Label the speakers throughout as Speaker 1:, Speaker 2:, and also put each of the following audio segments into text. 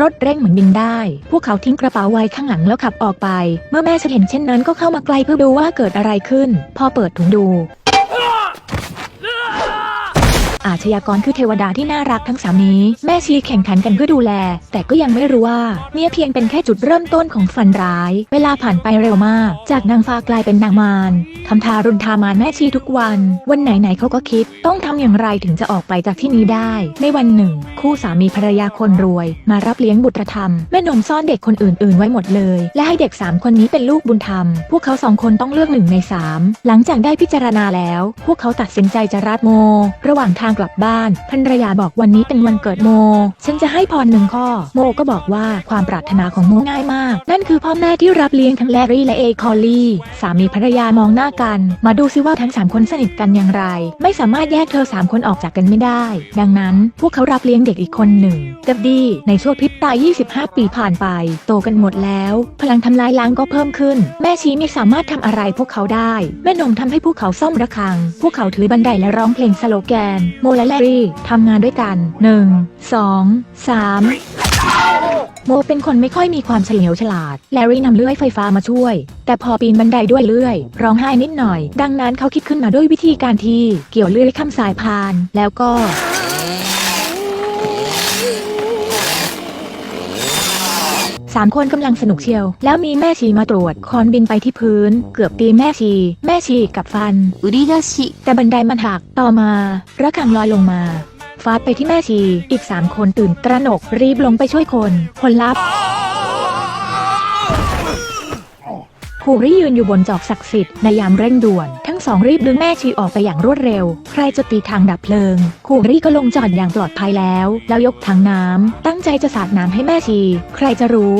Speaker 1: รถเร่งเหมือนบินได้ พวกเขาทิ้งกระเป๋าไว้ข้างหลังแล้วขับออกไป เมื่อแม่ฉันเห็นเช่นนั้นก็เข้ามาใกล้เพื่อดูว่าเกิดอะไรขึ้น พอเปิดถุงดู อาชญากรคือเทวดาที่น่ารักทั้งสามนี้ แม่ชีแข่งขันกันเพื่อดูแล แต่ก็ยังไม่รู้ว่า เนี่ยเพียงเป็นแค่จุดเริ่มต้นของฝันร้าย เวลาผ่านไปเร็วมาก จากนางฟ้ากลายเป็นนางมารทำทารุณทามานแม่ชีทุกวัน วันไหนๆเขาก็คิด ต้องทำอย่างไรถึงจะออกไปจากที่นี้ได้ ในวันหนึ่ง คู่สามีภรรยาคนรวย มารับเลี้ยงบุตรธรรม แม่นมซ่อนเด็กคนอื่น ๆ ไว้หมดเลย และให้เด็กสามคนนี้เป็นลูกบุญธรรม พวกเขาสองคนต้องเลือกหนึ่งในสามหลังจากได้พิจารณาแล้ว พวกเขาตัดสินใจจะราดโม ระหว่างทางกลับบ้านภรรยาบอกวันนี้เป็นวันเกิดโม ฉันจะให้พรหนึ่งข้อ โมก็บอกว่าความปรารถนาของโมง่ายมาก นั่นคือพ่อแม่ที่รับเลี้ยงทั้งแลรี่และเอคอลลี่ สามีภรรยามองหน้ากัน มาดูซิว่าทั้งสามคนสนิทกันอย่างไร ไม่สามารถแยกเธอสามคนออกจากกันไม่ได้ ดังนั้นพวกเขารับเลี้ยงเด็กอีกคนหนึ่งเดบดี้ในช่วงพริบตา 25 ปีผ่านไป โตกันหมดแล้ว พลังทำลายล้างก็เพิ่มขึ้น แม่ชีไม่สามารถทำอะไรพวกเขาได้ แม่นมทำให้พวกเขาซ่อมระฆัง พวกเขาถือบันไดและร้องเพลงสโลแกนโมและแลรี่ทำงานด้วยกัน 1 2 3 โมเป็นคนไม่ค่อยมีความเฉลียวฉลาด แลรี่นำเลื่อยไฟฟ้ามาช่วย แต่พอปีนบันไดด้วยเลื่อย ร้องไห้นิดหน่อย ดังนั้นเขาคิดขึ้นมาด้วยวิธีการที่เกี่ยวเลื่อยข้ามสายพาน แล้วก็ สามคนกำลังสนุกเชียว แล้วมีแม่ชีมาตรวจคอนบินไปที่พื้น เกือบตีแม่ชี แม่ชีกับฟัน
Speaker 2: อุริยาชิ
Speaker 1: แต่บันไดมันหักต่อมาระคังลอยลงมาฟาดไปที่แม่ชี อีกสามคนตื่นตระหนกรีบลงไปช่วยคนผลลัพธ์ภูริยืนอยู่บนจอกศักดิ์สิทธิ์ในยามเร่งด่วน งสองรีบดึงแม่ชีออกไปอย่างรวดเร็ว ใครจะตีทางดับเพลิง คูริก็ลงจอดอย่างปลอดภัยแล้ว แล้วยกถังน้ำตั้งใจจะสาดน้ำให้แม่ชี ใครจะรู้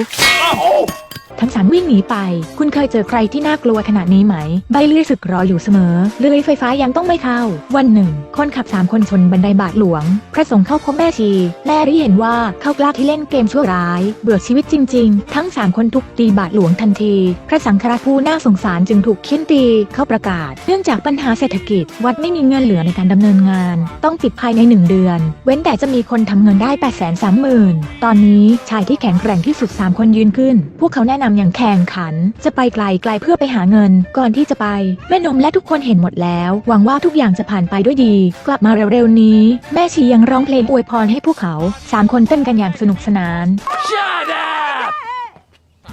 Speaker 1: ทั้งสามวิ่งหนีไป คุณเคยเจอใครที่น่ากลัวขนาดนี้ไหม ใบเลื่อยสึกรออยู่เสมอ เลื่อยไฟฟ้ายังต้องไม่เข้า วันหนึ่ง คนขับสามคนชนบันไดบาทหลวง พระสงฆ์เข้าพบแม่ชี แม่ได้เห็นว่าเขากล้าที่เล่นเกมชั่วร้าย เบื่อชีวิตจริง ๆ ทั้งสามคนทุกตีบาทหลวงทันที พระสังฆราชผู้น่าสงสารจึงถูกเคี่ยนตีเขาประกาศ เนื่องจากปัญหาเศรษฐกิจ วัดไม่มีเงินเหลือในการดำเนินงาน ต้องปิดภายในหนึ่งเดือน เว้นแต่จะมีคนทำเงินได้8 3 0 0 0 0ตอนนี้ชายที่แข็งแกร่งที่สุด3คนยืนขึ้น พวกเขาแนะนอย่างแข่งขัน จะไปไกลไกลเพื่อไปหาเงิน ก่อนที่จะไป แม่นมและทุกคนเห็นหมดแล้ว หวังว่าทุกอย่างจะผ่านไปด้วยดี กลับมาเร็วๆนี้ แม่ชียังร้องเพลงอวยพรให้พวกเขาสามคนเต้นกันอย่างสนุกสนาน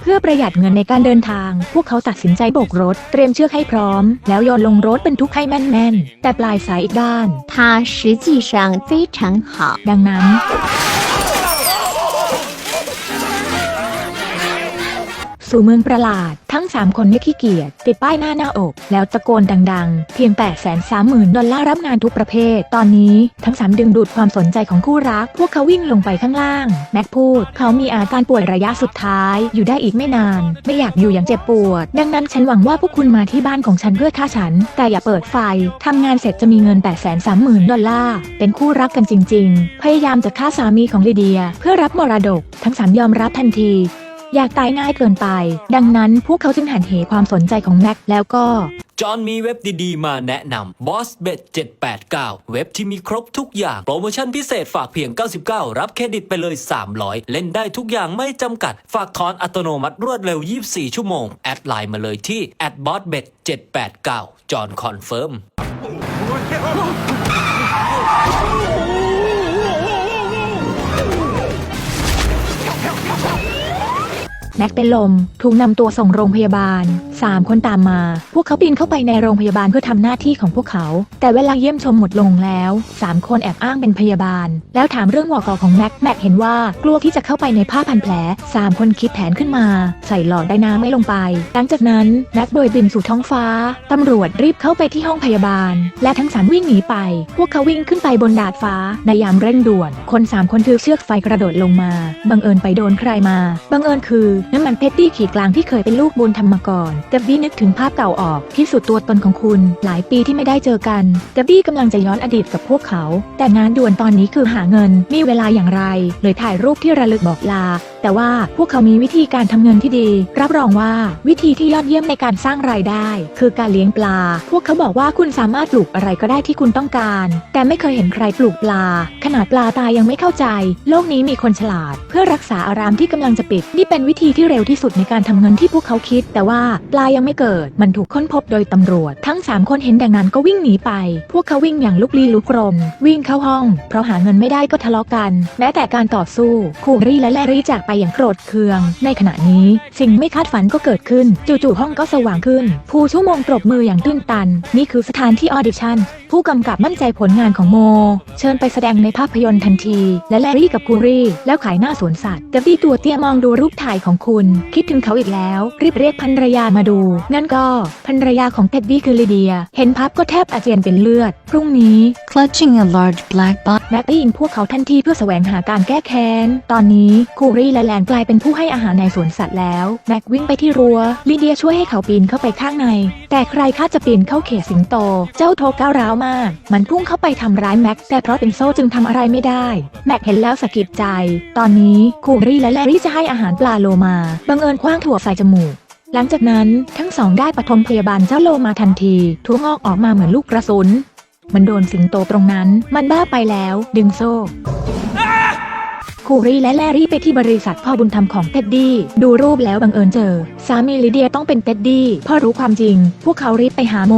Speaker 1: เพื่อประหยัดเงินในการเดินทาง พวกเขาตัดสินใจโบกรถ เตรียมเชือกให้พร้อม แล้วโยนลงรถบรรทุกให้แม่นๆ แต่ปลายสายอีกด้าน
Speaker 2: 它实际上非常好。
Speaker 1: ดังนั้น สู่เมืองประหลาด ทั้ง 3 คนไม่ขี้เกียจติดป้ายหน้าหน้าอก แล้วตะโกนดังๆ เพียง 8 3 0 0 0 0 ดอลลาร์รับงานทุกประเภท ตอนนี้ทั้ง 3 ดึงดูดความสนใจของคู่รัก พวกเขาวิ่งลงไปข้างล่าง แม็กพูด เขามีอาการป่วยระยะสุดท้าย อยู่ได้อีกไม่นาน ไม่อยากอยู่อย่างเจ็บปวด ดังนั้นฉันหวังว่าพวกคุณมาที่บ้านของฉันเพื่อฆ่าฉัน แต่อย่าเปิดไฟทำงานเสร็จจะมีเงิน 8 3 0 0 0 0 ดอลลาร์ เป็นคู่รักกันจริง ๆ พยายามจะฆ่าสามีของลิเดีย เพื่อรับมรดก ทั้งสามยอมรับทันที อยากตายง่ายเกินไป ดังนั้นพวกเขาจึงหันเหความสนใจของแม็กแล้วก็
Speaker 3: จอห์นมีเว็บดีๆ มาแนะนำ Boss Bet 789 เว็บที่มีครบทุกอย่าง โปรโมชั่นพิเศษฝากเพียง 99 รับเครดิตไปเลย 300 เล่นได้ทุกอย่างไม่จำกัด ฝากถอนอัตโนมัติรวดเร็ว 24 ชั่วโมง แอดไลน์มาเลยที่ @bossbet 789 จอห์นคอนเฟิร์ม
Speaker 1: แม็กเป็นลม ถูกนำตัวส่งโรงพยาบาล 3คนตามมา พวกเขาปีนเข้าไปในโรงพยาบาลเพื่อทำหน้าที่ของพวกเขา แต่เวลาเยี่ยมชมหมดลงแล้ว3คนแอบอ้างเป็นพยาบาล แล้วถามเรื่องหัวกอของแม็ก แม็กเห็นว่ากลัวที่จะเข้าไปในผ้าพันแผล3คนคิดแผนขึ้นมา ใส่หลอดไดนาไม่ลงไป หลังจากนั้นแม็กโดยบินสู่ท้องฟ้า ตำรวจรีบเข้าไปที่ห้องพยาบาล และทั้งสามวิ่งหนีไป พวกเขาวิ่งขึ้นไปบนดาดฟ้าในยามเร่งด่วน คนสามคนถือเชือกไฟกระโดดลงมา บังเอิญไปโดนใครมา บังเอิญคือน้ำมันเพชรตี้ขีดกลางที่เคยเป็นลูกบุญธรรมมาก่อนเดบบี้นึกถึงภาพเก่าออกพิสูจน์ตัวตนของคุณ หลายปีที่ไม่ได้เจอกันเดบบี้กำลังจะย้อนอดีตกับพวกเขา แต่งานด่วนตอนนี้คือหาเงิน มีเวลาอย่างไร เลยถ่ายรูปที่ระลึกบอกลาแต่ว่าพวกเขามีวิธีการทำเงินที่ดี รับรองว่าวิธีที่ยอดเยี่ยมในการสร้างรายได้ คือการเลี้ยงปลา พวกเขาบอกว่าคุณสามารถปลูกอะไรก็ได้ที่คุณต้องการ แต่ไม่เคยเห็นใครปลูกปลา ขนาดปลาตายยังไม่เข้าใจ โลกนี้มีคนฉลาด เพื่อรักษาอารามที่กำลังจะปิด นี่เป็นวิธีที่เร็วที่สุดในการทำเงินที่พวกเขาคิด แต่ว่าปลายังไม่เกิด มันถูกค้นพบโดยตำรวจ ทั้งสามคนเห็นดังนั้นก็วิ่งหนีไป พวกเขาวิ่งอย่างลุกลี้ลุกลนวิ่งเข้าห้อง เพราะหาเงินไม่ได้ก็ทะเลาะกัน แม้แต่การต่อสู้คูรี่และแลรี่จากไปอย่างโกรธเคือง ในขณะนี้สิ่งไม่คาดฝันก็เกิดขึ้น จู่ๆห้องก็สว่างขึ้น ผู้ชั่วโมงปรบมืออย่างตื้นตัน นี่คือสถานที่ออดิชั่นผู้กำกับมั่นใจผลงานของโม เชิญไปแสดงในภาพยนตร์ทันที และแลรี่กับคูรี่ แล้วขายหน้าสวนสัตว์เดบบี้ตัวเตี้ยมองดูรูปถ่ายของคุณ คิดถึงเขาอีกแล้ว รีบเรียกภรรยามาดู นั่นก็ภรรยาของเท็ดดี้คือลิเดีย เห็นภาพก็แทบอาเจียนเป็นเลือด พรุ่งนี้
Speaker 2: Clutching a large black box.
Speaker 1: แม็กได้ยิงพวกเขาทันทีเพื่อแสวงหาการแก้แค้น ตอนนี้คูรี่และแลนกลายเป็นผู้ให้อาหารในสวนสัตว์แล้ว แม็กวิ่งไปที่รัว้วลิเดียช่วยให้เขาปีนเข้าไปข้างใน แต่ใครคาดจะปีนเข้าเขตสิงโต เจ้าโทก้าวร้าวมาก มันพุ่งเข้าไปทำร้ายแม็กแต่เพราะเป็นโซ่จึงทำอะไรไม่ได้ แม็กเห็นแล้วสะกิดใจ ตอนนี้คูรี่และแลรี่จะให้อาหารปลาโลมา บังเอิญคว้างถั่วใส่จมูก หลังจากนั้นทั้งสองได้ปฐมพยาบาลเจ้าโลมาทันทีทั่วงอกออกมาเหมือนลูกกระสุน มันโดนสิงโตตรงนั้น มันบ้าไปแล้ว ดึงโซ่ คูรีและแลรี่ไปที่บริษัทพ่อบุญธรรมของเท็ดดี้ ดูรูปแล้วบังเอิญเจอ สามีลิเดียต้องเป็นเท็ดดี้พ่อรู้ความจริง พวกเขารีบไปหาโม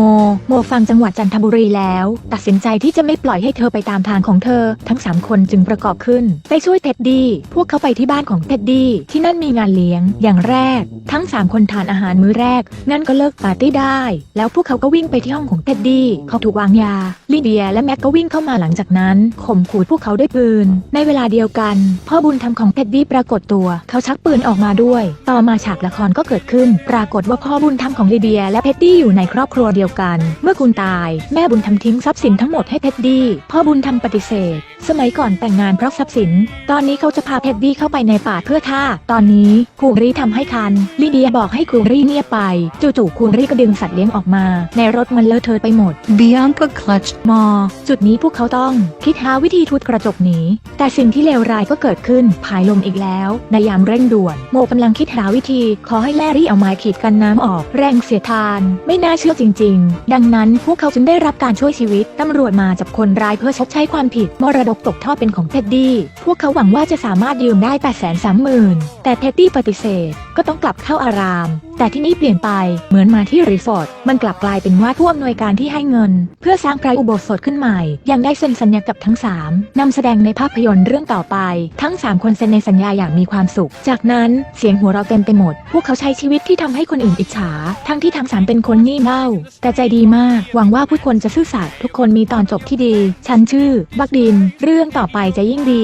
Speaker 1: โมฟังจังหวัดจันทบุรีแล้ว ตัดสินใจที่จะไม่ปล่อยให้เธอไปตามทางของเธอ ทั้งสามคนจึงประกอบขึ้น ไปช่วยเท็ดดี้พวกเขาไปที่บ้านของเท็ดดี้ที่นั่นมีงานเลี้ยง อย่างแรก ทั้งสามคนทานอาหารมื้อแรกงั้นก็เลิกปาร์ตี้ได้ แล้วพวกเขาก็วิ่งไปที่ห้องของเท็ดดี้เขาถูกวางยาลิเดียและแม็กก็วิ่งเข้ามาหลังจากนั้นข่มขู่พวกเขาด้วยปืนในเวลาเดียวกันพ่อบุญธรรมของเท็ดดี้ปรากฏตัว เขาชักปืนออกมาด้วย ต่อมาฉากละครก็เกิดขึ้น ปรากฏว่าพ่อบุญธรรมของลิเดีย และเท็ดดี้อยู่ในครอบครัวเดียวกัน เมื่อคุณตาย แม่บุญธรรมทิ้งทรัพย์สินทั้งหมดให้เท็ดดี้พ่อบุญธรรมปฏิเสธ สมัยก่อนแต่งงานเพราะทรัพย์สิน ตอนนี้เขาจะพาเท็ดดี้เข้าไปในป่าเพื่อฆ่า ตอนนี้คูรีทำให้คันลิเดียบอกให้คูรีเงียบไปจู่ๆคูรีก็ดึงสัตว์เลี้ยงออกมา ในรถมันเลอะเทอะไปหมด
Speaker 2: Bianca clutched
Speaker 1: มอจุดนี้พวกเขาต้อง คิดหาวิธีทุบกระจกหนีแต่สิ่งที่เลวร้ายก็เกิดขึ้นผายลมอีกแล้ว ในยามเร่งด่วน โมกำลังคิดหาวิธี ขอให้แลรี่เอาไม้ขีดกันน้ำออกแรงเสียทาน ไม่น่าเชื่อจริง ๆ ดังนั้นพวกเขาจึงได้รับการช่วยชีวิตตำรวจมาจับคนร้ายเพื่อชดใช้ความผิดมรดกตกทอดเป็นของเท็ดดี้พวกเขาหวังว่าจะสามารถยืมได้8 3 0 0 0 0แต่เท็ดดี้ปฏิเสธ ก็ต้องกลับเข้าอาราม แต่ที่นี่เปลี่ยนไปเหมือนมาที่รีสอร์ทมันกลับกลายเป็นว่าผู้อำนวยการที่ให้เงิน เพื่อสร้างพระอุโบสถขึ้นใหม่ ยังได้เซ็นสัญญากับทั้ง 3นำแสดงในภาพยนตร์เรื่องต่อไป ทั้ง 3 คนเซ็นในสัญญาอย่างมีความสุข จากนั้นเสียงหัวเราะเต็มไปหมด พวกเขาใช้ชีวิตที่ทำให้คนอื่นอิจฉา ทั้งที่ทั้งสามเป็นคนงี่เง่าแต่ใจดีมาก หวังว่าผู้คนจะซื่อสัตย์ทุกคนมีตอนจบที่ดี ฉันชื่อ บักดิน เรื่องต่อไปจะยิ่งดี